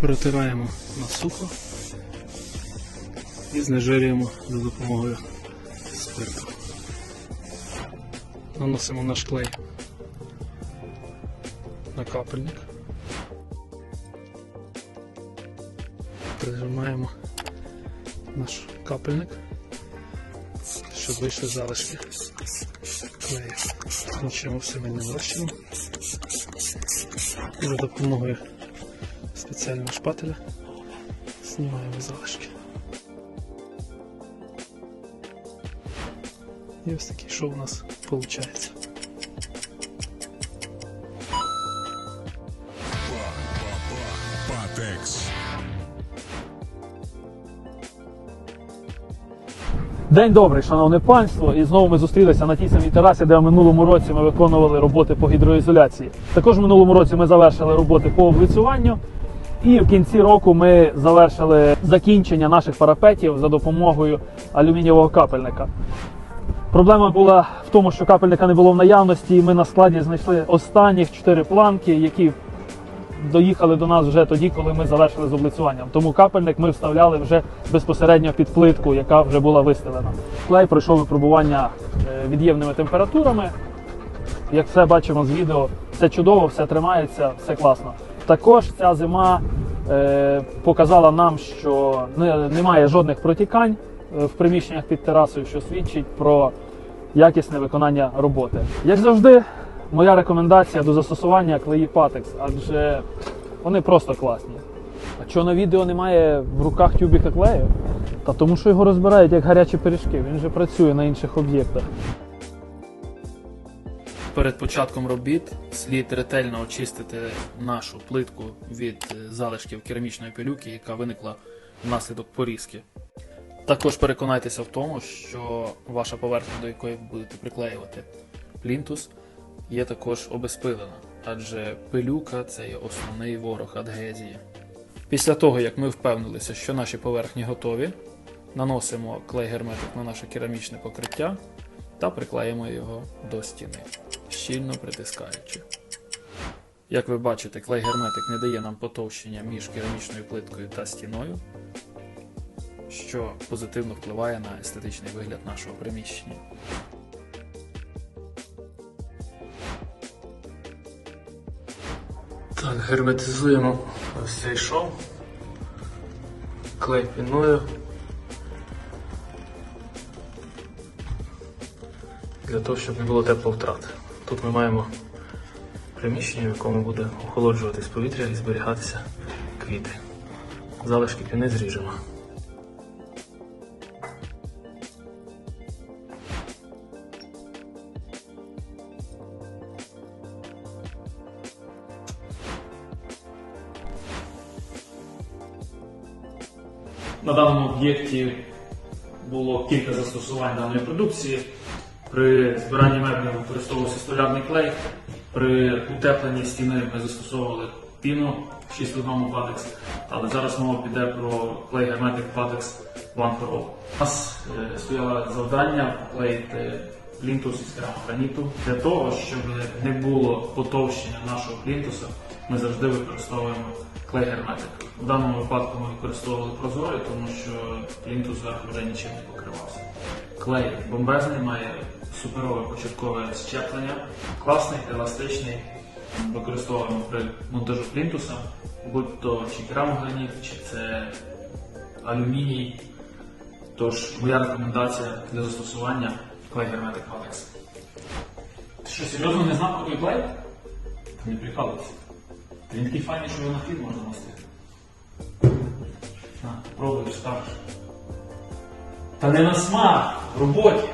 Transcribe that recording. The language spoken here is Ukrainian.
Протираємо на сухо і знежирюємо за допомогою спирту. Наносимо наш клей на капельник. Прижимаємо наш капельник, щоб вийшли залишки клею. Нічого все ми не врощимо. І за допомогою спеціального шпателя знімаємо залишки. І ось такий шоу у нас виходить. День добрий, шановне панство, і знову ми зустрілися на тій самій терасі, де в минулому році ми виконували роботи по гідроізоляції. Також в минулому році ми завершили роботи по облицюванню. І в кінці року ми завершили закінчення наших парапетів за допомогою алюмінієвого капельника. Проблема була в тому, що капельника не було в наявності, і ми на складі знайшли останніх чотири планки, які доїхали до нас вже тоді, коли ми завершили з облицюванням. Тому капельник ми вставляли вже безпосередньо під плитку, яка вже була вистелена. Клей пройшов випробування е, від'ємними температурами. Як все бачимо з відео, все чудово, все тримається, все класно. Також ця зима е, показала нам, що не, немає жодних протікань е, в приміщеннях під терасою, що свідчить про якісне виконання роботи. Як завжди, моя рекомендація до застосування клеї Patex, адже вони просто класні. А чого на відео немає в руках тюбіка клею? Та тому що його розбирають як гарячі пиріжки, він же працює на інших об'єктах. Перед початком робіт слід ретельно очистити нашу плитку від е, залишків керамічної пилюки, яка виникла внаслідок порізки. Також переконайтеся в тому, що ваша поверхня, до якої ви будете приклеювати плінтус, є також обезпилена, адже пилюка це є основний ворог адгезії. Після того, як ми впевнилися, що наші поверхні готові, наносимо клей герметик на наше керамічне покриття та приклеїмо його до стіни, щільно притискаючи. Як ви бачите, клей герметик не дає нам потовщення між керамічною плиткою та стіною, що позитивно впливає на естетичний вигляд нашого приміщення. Так, герметизуємо ось цей шов. Клей піною. Для того, щоб не було тепловтрат. Тут ми маємо приміщення, в якому буде охолоджуватись повітря і зберігатися квіти. Залишки піни зріжемо. На даному об'єкті було кілька застосувань даної продукції. При збиранні меблів використовувався столярний клей. При утепленні стіни ми застосовували піну 6 в одному Patex. Але зараз мова піде про клей Hermetic Patex One for All. У нас е, стояло завдання поклеїти плінтус із керамограніту. Для того, щоб не було потовщення нашого плінтуса, ми завжди використовуємо клей герметик. В даному випадку ми використовували прозорий, тому що плінтус зверху вже нічим не покривався. Клей бомбезний, має суперове початкове щеплення, класний, еластичний. Використовуємо при монтажу плінтуса, будь то чи керамограніт, чи це алюміній. Тож моя рекомендація для застосування клей герметик Patex. Ти що, серйозно не знав про той клей? Та не прикалуйся. Він такий файний, що його на фільм можна носити. На, пробуєш, скажеш. Та не на смак, в роботі.